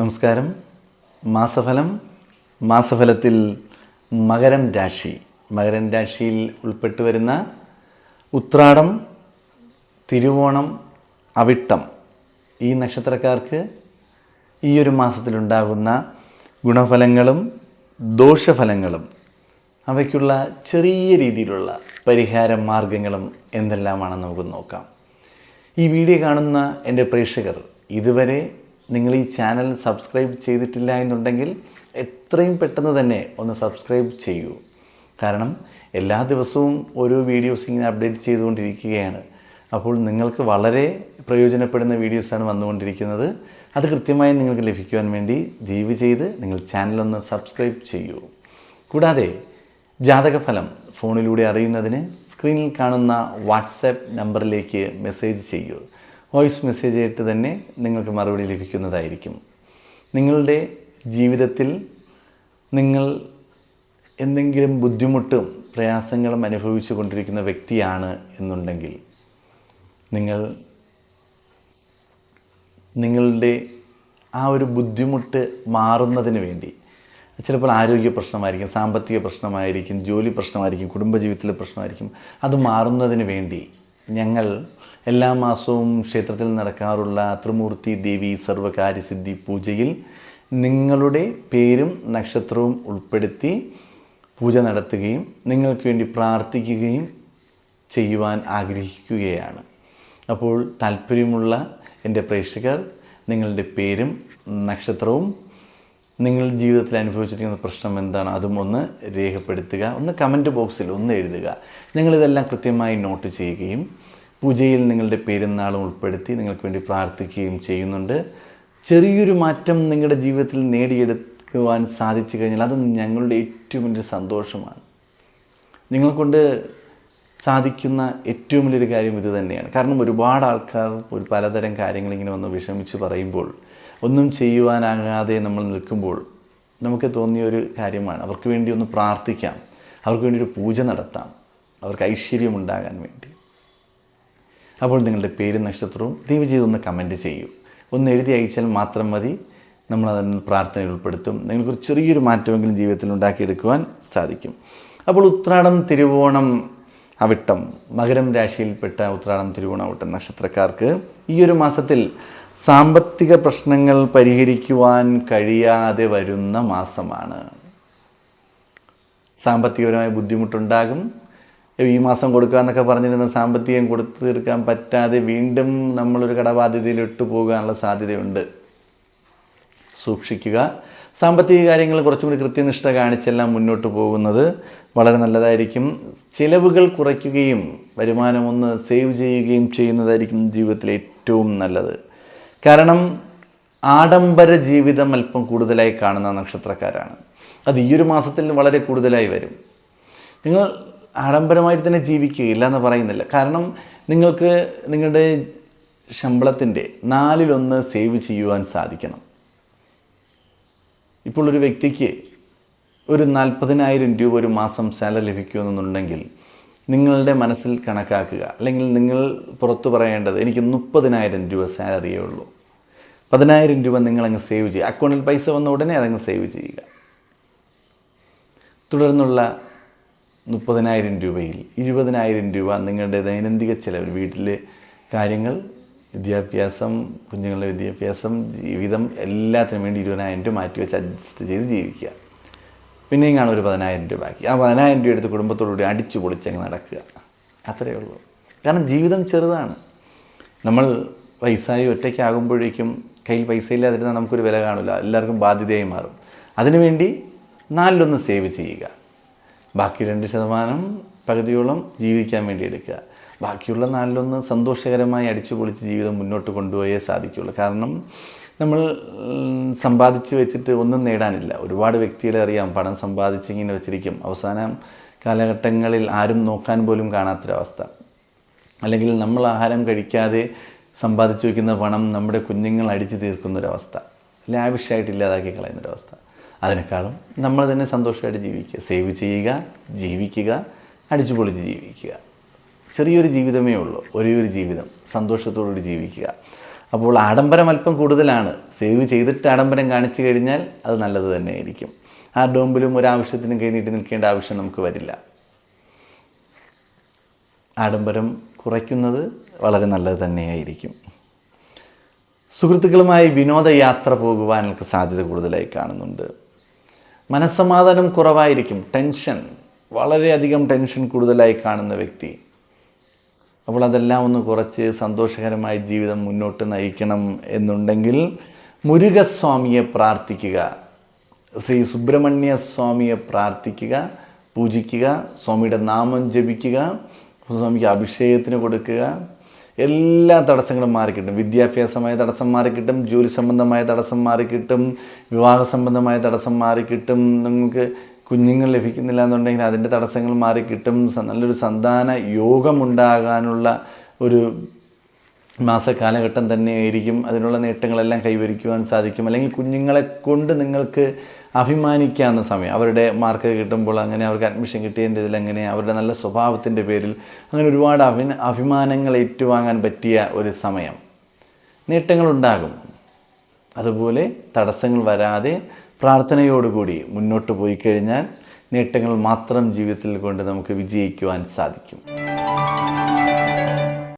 നമസ്കാരം. മാസഫലം മാസഫലത്തിൽ മകരം രാശി. മകരം രാശിയിൽ ഉൾപ്പെട്ടു വരുന്ന ഉത്രാടം തിരുവോണം അവിട്ടം ഈ നക്ഷത്രക്കാർക്ക് ഈ ഒരു മാസത്തിലുണ്ടാകുന്ന ഗുണഫലങ്ങളും ദോഷഫലങ്ങളും അവയ്ക്കുള്ള ചെറിയ രീതിയിലുള്ള പരിഹാര മാർഗങ്ങളും എന്തെല്ലാമാണെന്ന് നമുക്ക് നോക്കാം. ഈ വീഡിയോ കാണുന്ന എന്റെ പ്രേക്ഷകർ ഇതുവരെ നിങ്ങൾ ഈ ചാനൽ സബ്സ്ക്രൈബ് ചെയ്തിട്ടില്ല എന്നുണ്ടെങ്കിൽ എത്രയും പെട്ടെന്ന് തന്നെ ഒന്ന് സബ്സ്ക്രൈബ് ചെയ്യൂ. കാരണം എല്ലാ ദിവസവും ഓരോ വീഡിയോസ് ഇങ്ങനെ അപ്ഡേറ്റ് ചെയ്തുകൊണ്ടിരിക്കുകയാണ്. അപ്പോൾ നിങ്ങൾക്ക് വളരെ പ്രയോജനപ്പെടുന്ന വീഡിയോസാണ് വന്നുകൊണ്ടിരിക്കുന്നത്. അത് കൃത്യമായി നിങ്ങൾക്ക് ലഭിക്കുവാൻ വേണ്ടി ദയവ് ചെയ്ത് നിങ്ങൾ ചാനലൊന്ന് സബ്സ്ക്രൈബ് ചെയ്യൂ. കൂടാതെ ജാതകഫലം ഫോണിലൂടെ അറിയുന്നതിന് സ്ക്രീനിൽ കാണുന്ന വാട്സാപ്പ് നമ്പറിലേക്ക് മെസ്സേജ് ചെയ്യൂ. വോയിസ് മെസ്സേജ് ആയിട്ട് തന്നെ നിങ്ങൾക്ക് മറുപടി ലഭിക്കുന്നതായിരിക്കും. നിങ്ങളുടെ ജീവിതത്തിൽ നിങ്ങൾ എന്തെങ്കിലും ബുദ്ധിമുട്ടും പ്രയാസങ്ങളും അനുഭവിച്ചു കൊണ്ടിരിക്കുന്ന വ്യക്തിയാണ് എന്നുണ്ടെങ്കിൽ നിങ്ങൾ നിങ്ങളുടെ ആ ഒരു ബുദ്ധിമുട്ട് മാറുന്നതിന് വേണ്ടി ചിലപ്പോൾ ആരോഗ്യ പ്രശ്നമായിരിക്കും സാമ്പത്തിക പ്രശ്നമായിരിക്കും ജോലി പ്രശ്നമായിരിക്കും കുടുംബജീവിതത്തിലെ പ്രശ്നമായിരിക്കും അത് മാറുന്നതിന് വേണ്ടി ഞങ്ങൾ എല്ലാ മാസവും ക്ഷേത്രത്തിൽ നടക്കാറുള്ള ത്രിമൂർത്തി ദേവി സർവകാര്യസിദ്ധി പൂജയിൽ നിങ്ങളുടെ പേരും നക്ഷത്രവും ഉൾപ്പെടുത്തി പൂജ നടത്തുകയും നിങ്ങൾക്ക് വേണ്ടി പ്രാർത്ഥിക്കുകയും ചെയ്യുവാൻ ആഗ്രഹിക്കുകയാണ്. അപ്പോൾ താല്പര്യമുള്ള എന്റെ പ്രേക്ഷകർ നിങ്ങളുടെ പേരും നക്ഷത്രവും നിങ്ങൾ ജീവിതത്തിൽ അനുഭവിച്ചിരിക്കുന്ന പ്രശ്നം എന്താണ് അതും ഒന്ന് രേഖപ്പെടുത്തുക ഒന്ന് കമന്റ് ബോക്സിൽ ഒന്ന് എഴുതുക. ഞങ്ങളിതെല്ലാം കൃത്യമായി നോട്ട് ചെയ്യുകയും പൂജയിൽ നിങ്ങളുടെ പെരുന്നാളും ഉൾപ്പെടുത്തി നിങ്ങൾക്ക് വേണ്ടി പ്രാർത്ഥിക്കുകയും ചെയ്യുന്നുണ്ട്. ചെറിയൊരു മാറ്റം നിങ്ങളുടെ ജീവിതത്തിൽ നേടിയെടുക്കുവാൻ സാധിച്ചു കഴിഞ്ഞാൽ അത് ഞങ്ങളുടെ ഏറ്റവും വലിയ സന്തോഷമാണ്. നിങ്ങളെക്കൊണ്ട് സാധിക്കുന്ന ഏറ്റവും വലിയൊരു കാര്യം ഇത് തന്നെയാണ്. കാരണം ഒരുപാട് ആൾക്കാർ ഒരു പലതരം കാര്യങ്ങൾ ഇങ്ങനെ വന്ന് വിഷമിച്ച് പറയുമ്പോൾ ഒന്നും ചെയ്യുവാനാകാതെ നമ്മൾ നിൽക്കുമ്പോൾ നമുക്ക് തോന്നിയ ഒരു കാര്യമാണ്. അവർക്ക് വേണ്ടി ഒന്ന് പ്രാർത്ഥിക്കാം. അവർക്ക് വേണ്ടി ഒരു പൂജ നടത്താം. അവർക്ക് ഐശ്വര്യം ഉണ്ടാകാൻ വേണ്ടി. അപ്പോൾ നിങ്ങളുടെ പേരും നക്ഷത്രവും ദയവ് ചെയ്ത് ഒന്ന് കമന്റ് ചെയ്യൂ. ഒന്ന് എഴുതി അയച്ചാൽ മാത്രം മതി. നമ്മൾ അതിന് പ്രാർത്ഥനയിൽ ഉൾപ്പെടുത്തും. നിങ്ങൾക്കൊരു ചെറിയൊരു മാറ്റമെങ്കിലും ജീവിതത്തിൽ ഉണ്ടാക്കിയെടുക്കുവാൻ സാധിക്കും. അപ്പോൾ ഉത്രാടം തിരുവോണം അവിട്ടം മകരം രാശിയിൽപ്പെട്ട ഉത്രാടം തിരുവോണം അവിട്ടം നക്ഷത്രക്കാർക്ക് ഈ ഒരു മാസത്തിൽ സാമ്പത്തിക പ്രശ്നങ്ങൾ പരിഹരിക്കുവാൻ കഴിയാതെ വരുന്ന മാസമാണ്. സാമ്പത്തികപരമായ ബുദ്ധിമുട്ടുണ്ടാകും. ഈ മാസം കൊടുക്കുക എന്നൊക്കെ പറഞ്ഞിരുന്ന സാമ്പത്തികം കൊടുത്തു തീർക്കാൻ പറ്റാതെ വീണ്ടും നമ്മളൊരു കടബാധ്യതയിലിട്ട് പോകാനുള്ള സാധ്യതയുണ്ട്. സൂക്ഷിക്കുക. സാമ്പത്തിക കാര്യങ്ങൾ കുറച്ചും കൂടി കൃത്യനിഷ്ഠ കാണിച്ചെല്ലാം മുന്നോട്ട് പോകുന്നത് വളരെ നല്ലതായിരിക്കും. ചിലവുകൾ കുറയ്ക്കുകയും വരുമാനം ഒന്ന് സേവ് ചെയ്യുകയും ചെയ്യുന്നതായിരിക്കും ജീവിതത്തിൽ ഏറ്റവും നല്ലത്. കാരണം ആഡംബര ജീവിതം അല്പം കൂടുതലായി കാണുന്ന നക്ഷത്രക്കാരാണ്. അത് ഈ ഒരു മാസത്തിൽ വളരെ കൂടുതലായി വരും. നിങ്ങൾ ആഡംബരമായിട്ട് തന്നെ ജീവിക്കുകയില്ല എന്ന് പറയുന്നില്ല. കാരണം നിങ്ങൾക്ക് നിങ്ങളുടെ ശമ്പളത്തിന്റെ നാലിലൊന്ന് സേവ് ചെയ്യുവാൻ സാധിക്കണം. ഇപ്പോൾ ഒരു വ്യക്തിക്ക് ഒരു നാൽപ്പതിനായിരം രൂപ ഒരു മാസം സാലറി ലഭിക്കുമെന്നുണ്ടെങ്കിൽ നിങ്ങളുടെ മനസ്സിൽ കണക്കാക്കുക. അല്ലെങ്കിൽ നിങ്ങൾ പുറത്തു പറയേണ്ടത് എനിക്ക് മുപ്പതിനായിരം രൂപ സാലറിയേ ഉള്ളൂ. പതിനായിരം രൂപ നിങ്ങൾ അങ്ങ് സേവ് ചെയ്യുക. അക്കൗണ്ടിൽ പൈസ വന്ന ഉടനെ അതങ്ങ് സേവ് ചെയ്യുക. തുടർന്നുള്ള മുപ്പതിനായിരം രൂപയിൽ ഇരുപതിനായിരം രൂപ നിങ്ങളുടെ ദൈനംദിന ചിലവ് വീട്ടിലെ കാര്യങ്ങൾ വിദ്യാഭ്യാസം കുഞ്ഞുങ്ങളുടെ വിദ്യാഭ്യാസം ജീവിതം എല്ലാത്തിനും വേണ്ടി ഇരുപതിനായിരം രൂപ മാറ്റി വെച്ച് അഡ്ജസ്റ്റ് ചെയ്ത് ജീവിക്കുക. പിന്നെയും കാണും ഒരു പതിനായിരം രൂപ ബാക്കി. ആ പതിനായിരം രൂപ എടുത്ത് കുടുംബത്തോടുകൂടി അടിച്ചു പൊളിച്ചങ്ങ് നടക്കുക. അത്രയേ ഉള്ളൂ. കാരണം ജീവിതം ചെറുതാണ്. നമ്മൾ വയസ്സായി ഒറ്റയ്ക്കാകുമ്പോഴേക്കും കയ്യിൽ പൈസ ഇല്ലാതിരുന്നാൽ നമുക്കൊരു വില കാണില്ല. എല്ലാവർക്കും ബാധ്യതയായി മാറും. അതിനുവേണ്ടി നാലിലൊന്ന് സേവ് ചെയ്യുക. ബാക്കി രണ്ട് ശതമാനം പകുതിയോളം ജീവിക്കാൻ വേണ്ടി എടുക്കുക. ബാക്കിയുള്ള നാലിലൊന്ന് സന്തോഷകരമായി അടിച്ചു പൊളിച്ച് ജീവിതം മുന്നോട്ട് കൊണ്ടുപോയേ സാധിക്കുകയുള്ളൂ. കാരണം നമ്മൾ സമ്പാദിച്ച് വെച്ചിട്ട് ഒന്നും നേടാനില്ല. ഒരുപാട് വ്യക്തികളെ അറിയാം പണം സമ്പാദിച്ച് ഇങ്ങനെ വെച്ചിരിക്കും. അവസാനം കാലഘട്ടങ്ങളിൽ ആരും നോക്കാൻ പോലും കാണാത്തൊരവസ്ഥ. അല്ലെങ്കിൽ നമ്മൾ ആഹാരം കഴിക്കാതെ സമ്പാദിച്ചു വയ്ക്കുന്ന പണം നമ്മുടെ കുഞ്ഞുങ്ങൾ അടിച്ചു തീർക്കുന്നൊരവസ്ഥ. ലാവിഷായിട്ട് ഇല്ലാതാക്കി കളയുന്നൊരവസ്ഥ. അതിനേക്കാളും നമ്മൾ തന്നെ സന്തോഷമായിട്ട് ജീവിക്കുക. സേവ് ചെയ്യുക ജീവിക്കുക അടിച്ചുപൊളിച്ച് ജീവിക്കുക. ചെറിയൊരു ജീവിതമേ ഉള്ളൂ. ഒരേ ഒരു ജീവിതം. സന്തോഷത്തോടുകൂടി ജീവിക്കുക. അപ്പോൾ ആഡംബരം അല്പം കൂടുതലാണ്. സേവ് ചെയ്തിട്ട് ആഡംബരം കാണിച്ചു കഴിഞ്ഞാൽ അത് നല്ലത് തന്നെയായിരിക്കും. ആ ഡോമ്പിലും ഒരാവശ്യത്തിനും കൈ നീട്ടി നിൽക്കേണ്ട ആവശ്യം നമുക്ക് വരില്ല. ആഡംബരം കുറയ്ക്കുന്നത് വളരെ നല്ലത് തന്നെയായിരിക്കും. സുഹൃത്തുക്കളുമായി വിനോദയാത്ര പോകുവാൻ എനിക്ക് സാധ്യത കൂടുതലായി കാണുന്നുണ്ട്. മനസ്സമാധാനം കുറവായിരിക്കും ടെൻഷൻ വളരെയധികം ടെൻഷൻ കൂടുതലായി കാണുന്ന വ്യക്തി. അപ്പോൾ അതെല്ലാം ഒന്ന് കുറച്ച് സന്തോഷകരമായ ജീവിതം മുന്നോട്ട് നയിക്കണം എന്നുണ്ടെങ്കിൽ മുരുകസ്വാമിയെ പ്രാർത്ഥിക്കുക ശ്രീ സുബ്രഹ്മണ്യ സ്വാമിയെ പ്രാർത്ഥിക്കുക പൂജിക്കുക സ്വാമിയുടെ നാമം ജപിക്കുക സ്വാമിക്ക് അഭിഷേകത്തിന് കൊടുക്കുക എല്ലാ തടസ്സങ്ങളും മാറിക്കിട്ടും. വിദ്യാഭ്യാസമായ തടസ്സം മാറിക്കിട്ടും ജോലി സംബന്ധമായ തടസ്സം മാറിക്കിട്ടും വിവാഹ സംബന്ധമായ തടസ്സം മാറിക്കിട്ടും നിങ്ങൾക്ക് കുഞ്ഞുങ്ങൾ ലഭിക്കുന്നില്ല എന്നുണ്ടെങ്കിൽ അതിന്റെ തടസ്സങ്ങൾ മാറിക്കിട്ടും. നല്ലൊരു സന്താന യോഗമുണ്ടാകാനുള്ള ഒരു മാസക്കാലഘട്ടം തന്നെയായിരിക്കും. അതിനുള്ള നേട്ടങ്ങളെല്ലാം കൈവരിക്കുവാൻ സാധിക്കും. അല്ലെങ്കിൽ കുഞ്ഞുങ്ങളെ കൊണ്ട് നിങ്ങൾക്ക് അഭിമാനിക്കാവുന്ന സമയം. അവരുടെ മാർക്ക് കിട്ടുമ്പോൾ അങ്ങനെ അവർക്ക് അഡ്മിഷൻ കിട്ടിയതിന്റെ ഇതിൽ അങ്ങനെ അവരുടെ നല്ല സ്വഭാവത്തിന്റെ പേരിൽ അങ്ങനെ ഒരുപാട് അഭി അഭിമാനങ്ങൾ ഏറ്റുവാങ്ങാൻ പറ്റിയ ഒരു സമയം. നേട്ടങ്ങളുണ്ടാകും. അതുപോലെ തടസ്സങ്ങൾ വരാതെ പ്രാർത്ഥനയോടുകൂടി മുന്നോട്ട് പോയി കഴിഞ്ഞാൽ നേട്ടങ്ങൾ മാത്രം ജീവിതത്തിൽ കൊണ്ട് നമുക്ക് വിജയിക്കുവാൻ സാധിക്കും.